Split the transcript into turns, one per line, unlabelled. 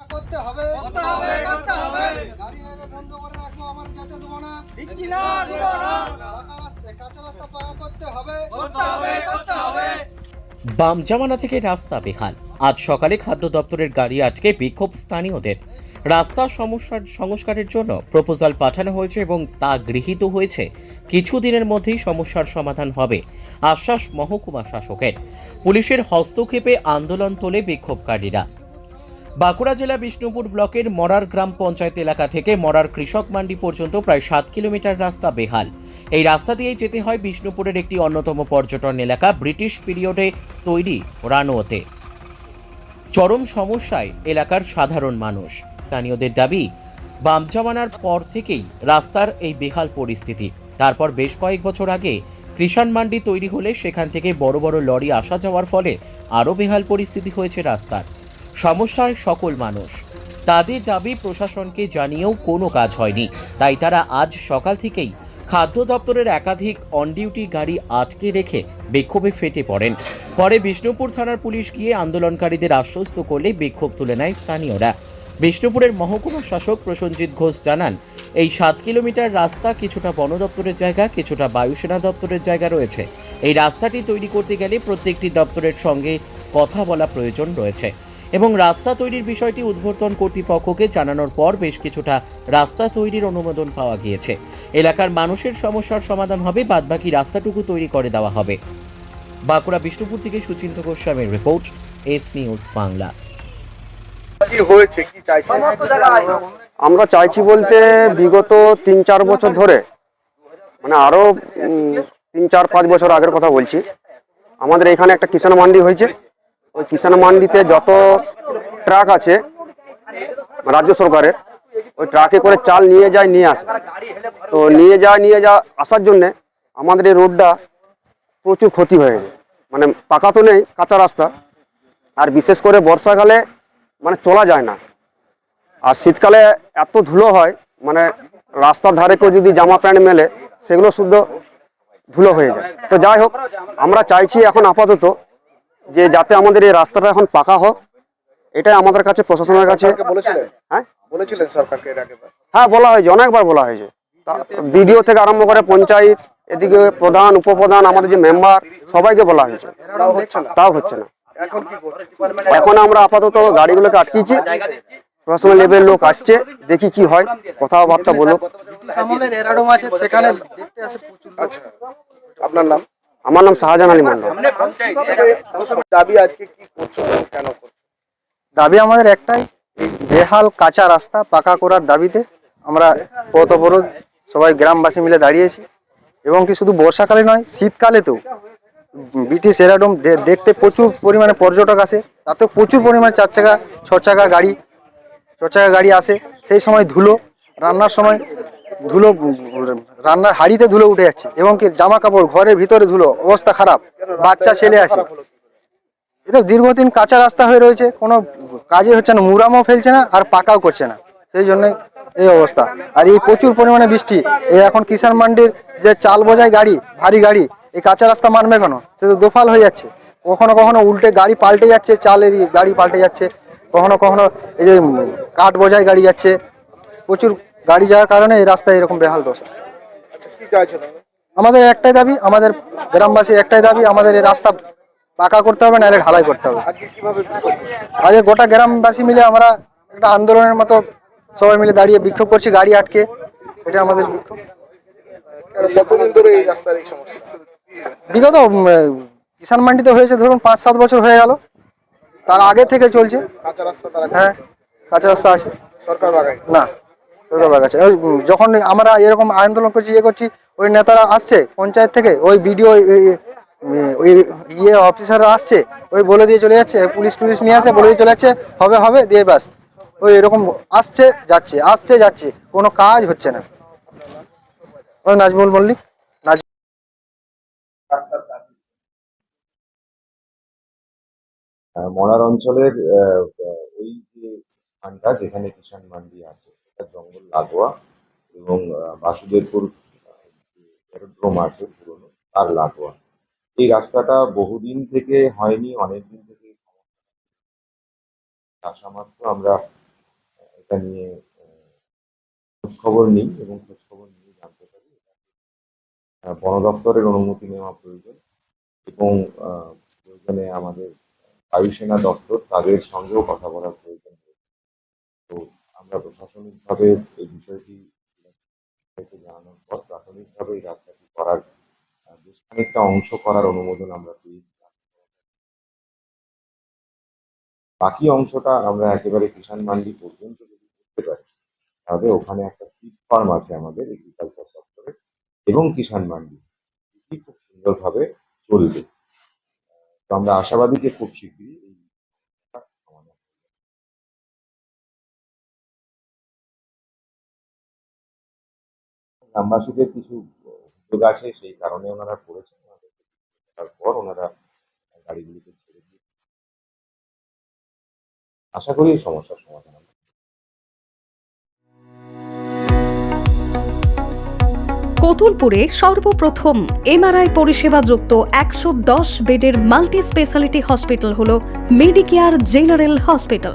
করতে হবে।
করতে হবে, করতে হবে।
গাড়ি নাইলে বন্ধ করে রাখব আমার যেতে দেবো না।
দিচ্ছি না দিব না।
পাকা রাস্তা কাঁচা রাস্তা পাকা করতে হবে।
করতে হবে করতে হবে।
বাম জামানা থেকে রাস্তা বেহাল। আজ সকালে খাদ্য দপ্তরের গাড়ি আটকে বিক্ষোভ স্থানীয়দের। রাস্তা সমস্যার সংস্কারের জন্য প্রপোজাল পাঠানো হয়েছে এবং তা গৃহীত হয়েছে। কিছুদিনের মধ্যেই সমস্যার সমাধান হবে আশ্বাস মহকুমা শাসকের। পুলিশের হস্তক্ষেপে আন্দোলন তোলে বিক্ষোভকারীরা। বাঁকুড়া জেলা বিষ্ণুপুর ব্লকের মরার গ্রাম পঞ্চায়েত এলাকা থেকে মরার কৃষক মান্ডি পর্যন্ত প্রায় সাত কিলোমিটার রাস্তা বেহাল। এই রাস্তা দিয়েই যেতে হয় বিষ্ণুপুরের একটি অন্যতম পর্যটন এলাকা, ব্রিটিশ পিরিয়ডে তৈরি রানোতে চরম সমস্যায় এলাকার সাধারণ মানুষ। স্থানীয়দের দাবি, বাম জামানার পর থেকেই রাস্তার এই বেহাল পরিস্থিতি। তারপর বেশ কয়েক বছর আগে কৃষাণ মান্ডি তৈরি হলে সেখান থেকে বড় বড় লরি আসা যাওয়ার ফলে আরও বেহাল পরিস্থিতি হয়েছে রাস্তার। সমস্যায় সকল মানুষ। তাদের দাবি প্রশাসনকে জানিয়েও কোনো কাজ হয়নি। তাই তারা আজ সকাল থেকেই খাদ্য দপ্তরের একাধিক অন ডিউটি গাড়ি আটকে রেখে বিক্ষোভে ফেটে পড়েন। পরে বিষ্ণুপুর থানার পুলিশ গিয়ে আন্দোলনকারীদের আশ্বস্ত করলে বিক্ষোভ তুলে নেয় স্থানীয়রা। বিষ্ণুপুরের মহকুমা শাসক প্রসঞ্জিৎ ঘোষ জানান, এই সাত কিলোমিটার রাস্তা কিছুটা বন দপ্তরের জায়গা, কিছুটা বায়ুসেনা দপ্তরের জায়গা রয়েছে। এই রাস্তাটি তৈরি করতে গেলে প্রত্যেকটি দপ্তরের সঙ্গে কথা বলা প্রয়োজন রয়েছে। এবং রাস্তা তৈরির বিষয়টি উদ্বর্তন কর্তৃপক্ষকে জানানোর পর বেশ কিছুটা রাস্তা তৈরির অনুমোদন পাওয়া গিয়েছে। এলাকার মানুষের সমস্যার সমাধান হবে বাদবাকি রাস্তাটুকু তৈরি করে দেওয়া হবে। বাঁকুড়া বিষ্ণুপুর থেকে সুচিন্ত গোস্বামীর রিপোর্ট এস নিউজ বাংলা।
হয়েছে? কি
আমরা চাইছি বলতে বিগত তিন চার বছর ধরে মানে আরও তিন চার পাঁচ বছর আগের কথা বলছি। আমাদের এখানে একটা কিষাণ মান্ডি হয়েছে। ওই কিষাণ মান্ডিতে যত ট্রাক আছে, রাজ্য সরকারের, ওই ট্রাকে করে চাল নিয়ে যায়, নিয়ে আসে। তো নিয়ে যায়, নিয়ে যা, আসার জন্যে আমাদের এই রোডটা প্রচুর ক্ষতি হয়ে গেছে। মানে পাকা তো নেই, কাঁচা রাস্তা। আর বিশেষ করে বর্ষাকালে মানে চলা যায় না। আর শীতকালে এত ধুলো হয় মানে রাস্তার ধারে কেউ যদি জামা প্যান্ট মেলে, সেগুলো শুদ্ধ ধুলো হয়ে যায়। তো যাই হোক, আমরা চাইছি এখন আপাতত যে যাতে আমাদের এই রাস্তাটা এখন পাকা হোক এটাই আমাদের কাছে প্রশাসনের কাছে। হ্যাঁ?
বলেছিলেন সরকারকে
হ্যাঁ বলা হয়েছে অনেকবার বলা হয়েছে। বিডিও থেকে আরম্ভ করে পঞ্চায়েত এদিকে প্রধান উপপ্রধান আমাদের যে মেম্বার সবাইকে বলা হয়েছে।
তাও হচ্ছে না?
তাও হচ্ছে না।
এখন কি করছে?
এখন আমরা আপাতত গাড়িগুলোকে আটকিয়েছি। প্রশাসনের লেভেল লোক আসছে দেখি কি হয় কথাবার্তা বলুক।
আচ্ছা। আপনার নাম?
আমার নাম শাহজাহান আলী মন্ডল
দাবি আজকে কি করছ কেন করছ?
দাবি আমাদের একটাই বেহাল কাঁচা রাস্তা পাকা করার দাবিতে আমরা পথ অবরোধ সবাই গ্রামবাসী মিলে দাঁড়িয়েছি। এবং কি শুধু বর্ষাকালে নয় শীতকালেতেও ব্রিটিশ এরাডোম দে- দেখতে প্রচুর পরিমাণে পর্যটক আসে তাতে প্রচুর পরিমাণে চার চাকা ছ চাকা গাড়ি ছ চাকা গাড়ি আসে। সেই সময় ধুলো রান্নার সময় ধুলো, রান্নার হাঁড়িতে ধুলো উঠে যাচ্ছে এবং কি জামা কাপড় ঘরের ভিতরে ধুলো, অবস্থা খারাপ, বাচ্চা, ছেলে আছে। এটা দীর্ঘদিন কাঁচা রাস্তা হয়ে রয়েছে, কোনো কাজে হচ্ছে না মুরামও ফেলছে না, আর পাকাও করছে না। সেই জন্য এই অবস্থা। আর এই প্রচুর পরিমাণে বৃষ্টি এই এখন কিষাণ মান্ডির যে চাল বোঝায় গাড়ি, ভারী গাড়ি, এই কাঁচা রাস্তা মানবে কেন? সে তো দোফাল হয়ে যাচ্ছে। কখনো কখনো উল্টে গাড়ি পাল্টে যাচ্ছে, চালের গাড়ি পাল্টে যাচ্ছে, কখনো কখনো এই যে কাঠ বোঝায় গাড়ি যাচ্ছে, প্রচুর গাড়ি যাওয়ার কারণে এই রাস্তায় এরকম বেহাল দশা।
আচ্ছা কি চাইছেন
আমাদের একটাই দাবি আমাদের গ্রামবাসী একটাই দাবি আমাদের এই রাস্তা পাকা করতে হবে নাহলে ঢালাই করতে হবে।
আজকে?
আজকে গোটা গ্রামবাসী মিলে আমরা একটা আন্দোলনের মতো সবাই মিলে দাঁড়িয়ে বিক্ষোভ করছি গাড়ি আটকে। এটা আমাদের বিক্ষোভ।
কতদিন ধরে এই রাস্তার এই সমস্যা?
বিগত কিষাণ মান্ডিতে হয়েছে ধরুন পাঁচ সাত বছর হয়ে গেল। তার আগে থেকে চলছে।
কাঁচা রাস্তা
হ্যাঁ কাঁচা রাস্তা আছে।
সরকার বাগায়?
না। যখন আমরা এরকম আন্দোলন করছি ইয়ে করছি, ওই নেতারা আসছে পঞ্চায়েত থেকে, ওই বিডিও, ওই ইয়ে অফিসাররা আসছে, ওই বলে দিয়ে চলে যাচ্ছে, পুলিশ টুলিশ নিয়ে আসে, বলে দিয়ে চলে যাচ্ছে, হবে হবে, দিয়ে ব্যাস। ওই এরকম আসছে, যাচ্ছে আসছে, যাচ্ছে, কোনো কাজ হচ্ছে না। ওই নাজমুল মল্লিক
মনার অঞ্চলের ওই যে স্থানটা যেখানে কিষাণ মান্ডি আছে জঙ্গল লাগোয়া এবং বাসুদেবপুর এরোড্রোম আছে পুরনো, তার লাগোয়া। এই রাস্তাটা বহুদিন থেকে হয়নি অনেক দিন থেকে আসা মাত্র আমরা এটা নিয়ে খবর নিই এবং খবর নিয়ে জানতে পারি। বন দফতরের অনুমতি নেওয়া প্রয়োজন এবং প্রয়োজনে আমাদের বায়ুসেনা দপ্তর তাদের সঙ্গেও কথা বলার প্রয়োজন। তো আমরা প্রশাসনিকভাবে এই বিষয়টি জানানোর পর প্রাথমিকভাবে এই রাস্তাটি করার বেশ খানিকটা অংশ করার অনুমোদন আমরা পেয়েছি। বাকি অংশটা আমরা একেবারে কিষাণ মান্ডি পর্যন্ত যদি করতে পারি, তাহলে ওখানে একটা সিড ফার্ম আছে আমাদের এগ্রিকালচার দপ্তরের এবং কিষাণ মান্ডি। এটি খুব সুন্দরভাবে চলবে। তো আমরা আশাবাদী যে খুব শীঘ্রই গ্রামবাসীদের কিছু উদ্যোগ আছে, সেই কারণে ওনারা করেছেন। তারপর ওনারা গাড়িগুলিকে ছেড়ে দিয়ে আশা করি এই সমস্যার সমাধান হবে।
কতুলপুরে সর্বপ্রথম এমআরআই পরিষেবা যুক্ত একশো দশ বেডের মাল্টি স্পেশালিটি হসপিটাল হল মেডিকেয়ার জেনারেল হসপিটাল।